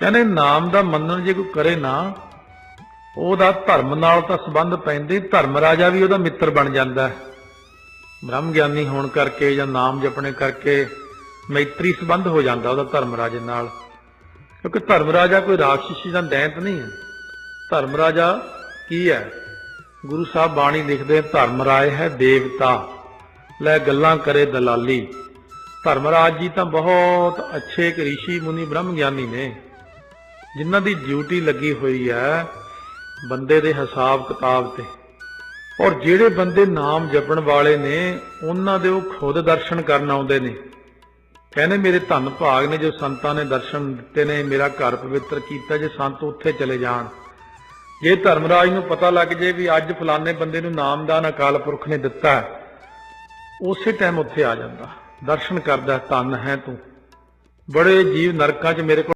ਕਹਿੰਦੇ ਨਾਮ ਦਾ ਮੰਨਣ ਜੇ ਕੋਈ ਕਰੇ ਨਾ, ਉਹਦਾ ਧਰਮ ਨਾਲ ਤਾਂ ਸੰਬੰਧ ਪੈਂਦੇ ਧਰਮ ਰਾਜਾ ਵੀ ਉਹਦਾ ਮਿੱਤਰ ਬਣ ਜਾਂਦਾ ਹੈ। ਬ੍ਰਹਮ ਗਿਆਨੀ ਹੋਣ ਕਰਕੇ ਜਾਂ ਨਾਮ ਜਪਣੇ ਕਰਕੇ ਮੈਤਰੀ ਸੰਬੰਧ ਹੋ ਜਾਂਦਾ ਉਹਦਾ ਧਰਮ ਰਾਜੇ ਨਾਲ। ਕਿਉਂਕਿ ਧਰਮ ਰਾਜਾ ਕੋਈ ਰਾਖਸ਼ੀ ਜਾਂ ਦੈਂਤ ਨਹੀਂ ਹੈ। ਧਰਮ ਰਾਜਾ ਕੀ ਹੈ? ਗੁਰੂ ਸਾਹਿਬ ਬਾਣੀ ਲਿਖਦੇ ਧਰਮ ਰਾਏ ਹੈ ਦੇਵਤਾ, ਲੈ ਗੱਲਾਂ ਕਰੇ ਦਲਾਲੀ। ਧਰਮਰਾਜ ਜੀ ਤਾਂ ਬਹੁਤ ਅੱਛੇ ਇੱਕ ਰਿਸ਼ੀ ਮੁਨੀ ਬ੍ਰਹਮ ਗਿਆਨੀ ਨੇ। ਜਿਨ੍ਹਾਂ ਦੀ ਡਿਊਟੀ ਲੱਗੀ ਹੋਈ ਹੈ ਬੰਦੇ ਦੇ ਹਿਸਾਬ ਕਿਤਾਬ ਤੇ। ਔਰ ਜਿਹੜੇ ਬੰਦੇ ਨਾਮ ਜਪਣ ਵਾਲੇ ਨੇ, ਉਹਨਾਂ ਦੇ ਉਹ ਖੁਦ ਦਰਸ਼ਨ ਕਰਨ ਆਉਂਦੇ ਨੇ। ਕਹਿੰਦੇ, ਮੇਰੇ ਧੰਨ ਭਾਗ ਨੇ ਜੋ ਸੰਤਾਂ ਨੇ ਦਰਸ਼ਨ ਦਿੱਤੇ ਨੇ, ਮੇਰਾ ਘਰ ਪਵਿੱਤਰ ਕੀਤਾ, ਜੇ ਸੰਤ ਉੱਥੇ ਚਲੇ ਜਾਣ। ਜੇ ਧਰਮਰਾਜ ਨੂੰ ਪਤਾ ਲੱਗ ਜੇ ਵੀ ਅੱਜ ਫਲਾਣੇ ਬੰਦੇ ਨੂੰ ਨਾਮਦਾਨ ਅਕਾਲ ਪੁਰਖ ਨੇ ਦਿੱਤਾ, ਉਸੇ ਟਾਈਮ ਉੱਥੇ ਆ ਜਾਂਦਾ। ਦਰਸ਼ਨ ਕਰਦਾ, ਧੰਨ ਹੈ ਤੂੰ। ਬੜੇ ਜੀਵ ਨਰਕਾਂ 'ਚ ਮੇਰੇ ਕੋਲ